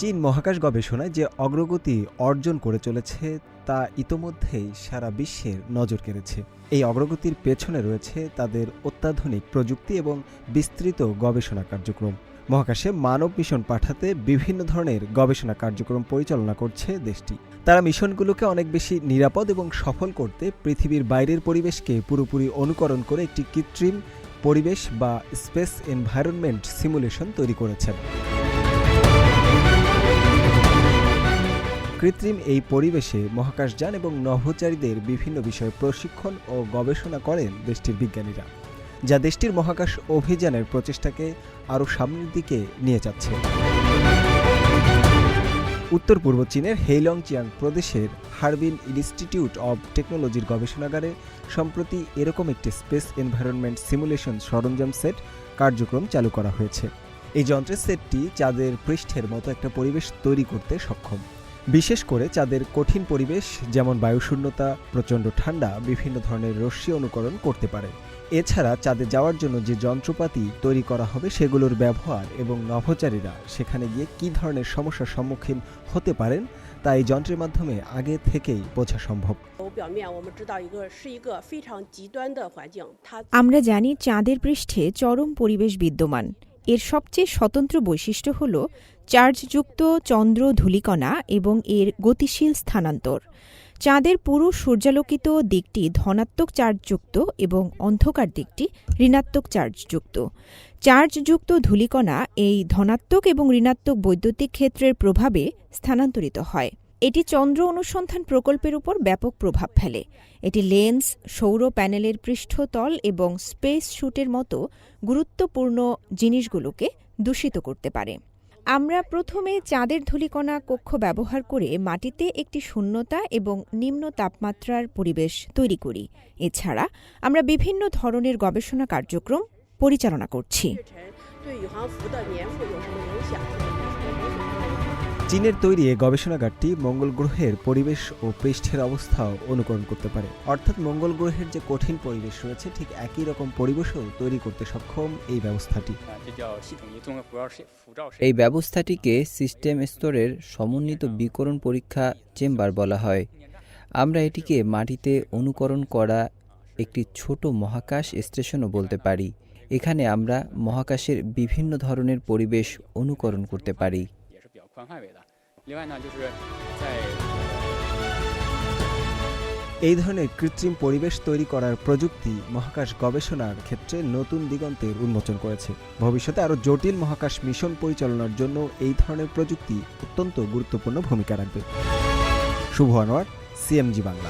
চীন মহাকাশ গবেষণায় যে অগ্রগতি অর্জন করে চলেছে, তা ইতোমধ্যেই সারা বিশ্বের নজর কেড়েছে। এই অগ্রগতির পেছনে রয়েছে তাদের অত্যাধুনিক প্রযুক্তি এবং বিস্তৃত গবেষণা কার্যক্রম। মহাকাশে মানব মিশন পাঠাতে বিভিন্ন ধরনের গবেষণা কার্যক্রম পরিচালনা করছে দেশটি। তারা মিশনগুলোকে অনেক বেশি নিরাপদ এবং সফল করতে পৃথিবীর বাইরের পরিবেশকে পুরোপুরি অনুকরণ করে একটি কৃত্রিম পরিবেশ বা স্পেস এনভায়রনমেন্ট সিমুলেশন তৈরি করেছেন। কৃত্রিম এই পরিবেশে মহাকাশযান এবং নভোচারীদের বিভিন্ন বিষয়ে প্রশিক্ষণ ও গবেষণা করেন দেশটির বিজ্ঞানীরা, যা দেশটির মহাকাশ অভিযানের প্রচেষ্টাকে আরও সামনের দিকে নিয়ে যাচ্ছে। উত্তর পূর্ব চীনের হেইলংচিয়াং প্রদেশের হারবিন ইনস্টিটিউট অব টেকনোলজির গবেষণাগারে সম্প্রতি এরকম একটি স্পেস এনভায়রনমেন্ট সিমুলেশন সরঞ্জাম সেট কার্যক্রম চালু করা হয়েছে। এই যন্ত্রের সেটটি চাঁদের পৃষ্ঠের মতো একটা পরিবেশ তৈরি করতে সক্ষম। বিশেষ করে চাঁদের কঠিন পরিবেশ, যেমন বায়ুশূন্যতা, প্রচণ্ড ঠান্ডা, বিভিন্ন ধরনের রশ্মি অনুকরণ করতে পারে। এছাড়া চাঁদে যাওয়ার জন্য যে যন্ত্রপাতি তৈরি করা হবে সেগুলোর ব্যবহার এবং নভোচারীরা সেখানে গিয়ে কী ধরনের সমস্যার সম্মুখীন হতে পারেন, তা এই যন্ত্রের মাধ্যমে আগে থেকেই বোঝা সম্ভব। আমরা জানি চাঁদের পৃষ্ঠে চরম পরিবেশ বিদ্যমান। এর সবচেয়ে স্বতন্ত্র বৈশিষ্ট্য হল চার্জযুক্ত চন্দ্র ধূলিকণা এবং এর গতিশীল স্থানান্তর। চাঁদের পুরো সূর্যালোকিত দিকটি ধনাত্মক চার্জযুক্ত এবং অন্ধকার দিকটি ঋণাত্মক চার্জযুক্ত। চার্জযুক্ত ধূলিকণা এই ধনাত্মক এবং ঋণাত্মক বৈদ্যুতিক ক্ষেত্রের প্রভাবে স্থানান্তরিত হয়। এটি চন্দ্র অনুসন্ধান প্রকল্পের উপর ব্যাপক প্রভাব ফেলে। এটি লেন্স, সৌর প্যানেলের পৃষ্ঠতল এবং স্পেস শ্যুটের মতো গুরুত্বপূর্ণ জিনিসগুলোকে দূষিত করতে পারে। আমরা প্রথমে চাঁদের ধূলিকণা কক্ষ ব্যবহার করে মাটিতে একটি শূন্যতা এবং নিম্ন তাপমাত্রার পরিবেশ তৈরি করি। এছাড়া আমরা বিভিন্ন ধরনের গবেষণা কার্যক্রম পরিচালনা করছি। চীনের তৈরি গবেষণাগারটি মঙ্গল গ্রহের পরিবেশ ও পৃষ্ঠের অবস্থাও অনুকরণ করতে পারে। অর্থাৎ মঙ্গল গ্রহের যে কঠিন পরিবেশ রয়েছে, ঠিক একই রকম পরিবেশও তৈরি করতে সক্ষম এই ব্যবস্থাটি। এই ব্যবস্থাটিকে সিস্টেম স্তরের সমন্বিত বিকরণ পরীক্ষা চেম্বার বলা হয়। আমরা এটিকে মাটিতে অনুকরণ করা একটি ছোট মহাকাশ স্টেশনও বলতে পারি। এখানে আমরা মহাকাশের বিভিন্ন ধরনের পরিবেশ অনুকরণ করতে পারি। 也是比较宽范围的。另外呢，就是在 এই ধরনের কৃত্রিম পরিবেশ তৈরি করার প্রযুক্তি মহাকাশ গবেষণার ক্ষেত্রে নতুন দিগন্তের উন্মোচন করেছে ভবিষ্যতে আরও জটিল মহাকাশ মিশন পরিচালনার জন্য এই ধরনের প্রযুক্তি অত্যন্ত গুরুত্বপূর্ণ ভূমিকা রাখবে শুভ আনোয়ার সিএমজি বাংলা